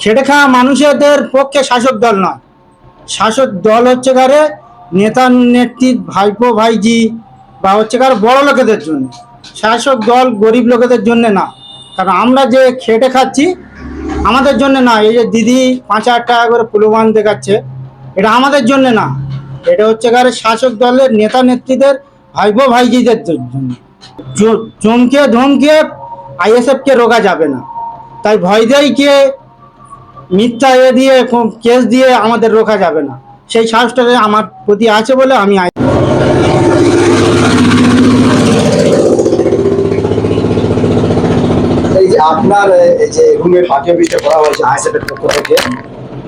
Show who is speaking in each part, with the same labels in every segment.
Speaker 1: খেটে খাওয়া মানুষদের পক্ষে শাসক দল নয়। শাসক দল হচ্ছে কারে নেতা নেত্রী, ভাইপো, ভাইজি বা হচ্ছে কার বড় লোকেদের জন্য। শাসক দল গরিব লোকেদের জন্য না। কারণ আমরা যে খেটে খাচ্ছি, আমাদের জন্য না। এই যে দিদি পাঁচ হাজার টাকা করে প্রলোভন দেখাচ্ছে, এটা আমাদের জন্য না। এটা হচ্ছে কারে শাসক দলের নেতা নেত্রীদের, ভাইপো, ভাইজিদের জন্য। চমকে ধমকে আইএসএফকে রোকা যাবে না। তাই ভয় দেয় কে? মিথ্যা এ দিয়ে কেস দিয়ে আমাদের রোকা যাবে না। সেই সাহসটা আমার প্রতি আছে বলে আমি
Speaker 2: এই যে আপনার এই যে রুমে পার্টি অফিসটা করা হয়েছে আইএসএফ পক্ষ থেকে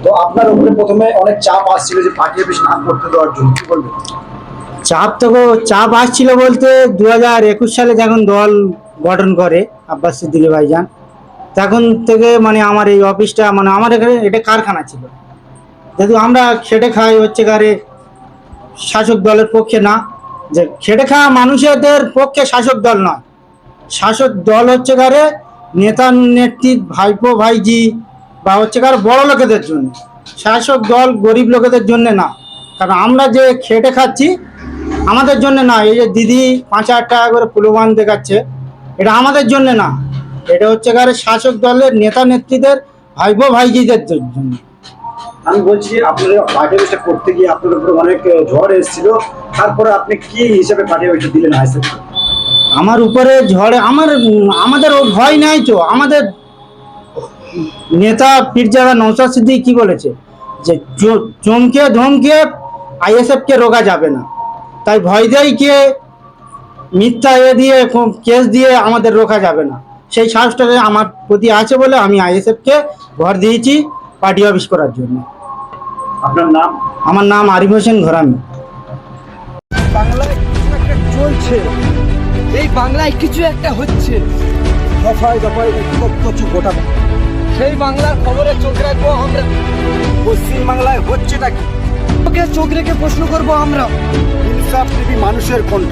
Speaker 2: তো আপনার উপরে প্রথমে অনেক চাপ আসছিল যে পার্টি অফিস না করতে দেওয়ার জন্য কি বলবেন?
Speaker 1: চাপ তো চাপ আসছিল বলতে দু হাজার একুশ সালে যখন দল গঠন করে আব্বাস সিদ্দিকী ভাইজান তখন থেকে মানে আমার এই অফিসটা মানে আমার এখানে এটা কারখানা ছিল। যেহেতু আমরা খেটে খাই হচ্ছে কারে শাসক দলের পক্ষে না। যে খেটে খাওয়া মানুষদের পক্ষে শাসক দল নয়। শাসক দল হচ্ছে কারে নেতা, নেত্রী, ভাইপো, ভাইজি বা হচ্ছে কার বড় লোকেদের জন্য। শাসক দল গরিব লোকেদের জন্য না। কারণ আমরা যে খেটে খাচ্ছি আমাদের জন্য না। এই যে দিদি পাঁচ হাজার টাকা করে প্রলোভন দেখাচ্ছে, এটা আমাদের জন্য না। এটা হচ্ছে কারে শাসক দলের নেতা নেত্রীদের ভাইপো ভাইজিদের জন্য।
Speaker 2: আমি বলছি আপনারা পার্টি অফিসটা করতে গিয়ে আপনার উপরে অনেক ঝড় এসেছিল। তারপরে আপনি কি হিসেবে পার্টি অফিসটা দিলেন আইএসএফ
Speaker 1: আমার উপরে ঝড়ে আমার আমাদের ভয় নাই তো। আমাদের নেতা পীরজাদা নৌসাদ সিদ্দিক কি বলেছে? যে চমকে ধমকে আইএসএফকে রোকা যাবে না। তাই ভয় দেয় কে? মিথ্যা এ দিয়ে কেস দিয়ে আমাদের রোকা যাবে না। সেই সাহসটা আমার প্রতি আছে বলে আমি আইএসএফকে ঘর দিয়েছি পার্টি অফিস করার জন্য।
Speaker 2: আপনার নাম?
Speaker 1: আমার নাম আরিফ হোসেন ঘরামি।
Speaker 3: বাংলায় কিছু একটা চলছে। এই বাংলায় কিছু একটা হচ্ছে।
Speaker 2: দফায় দফায় কিছু গোটা
Speaker 3: সেই বাংলার খবরে চোখ রাখব আমরা।
Speaker 2: পশ্চিম বাংলায় হচ্ছেটা কি?
Speaker 3: চোখ রেখে প্রশ্ন করব আমরা।
Speaker 2: ইনসাফ টিভি মানুষের কণ্ঠ।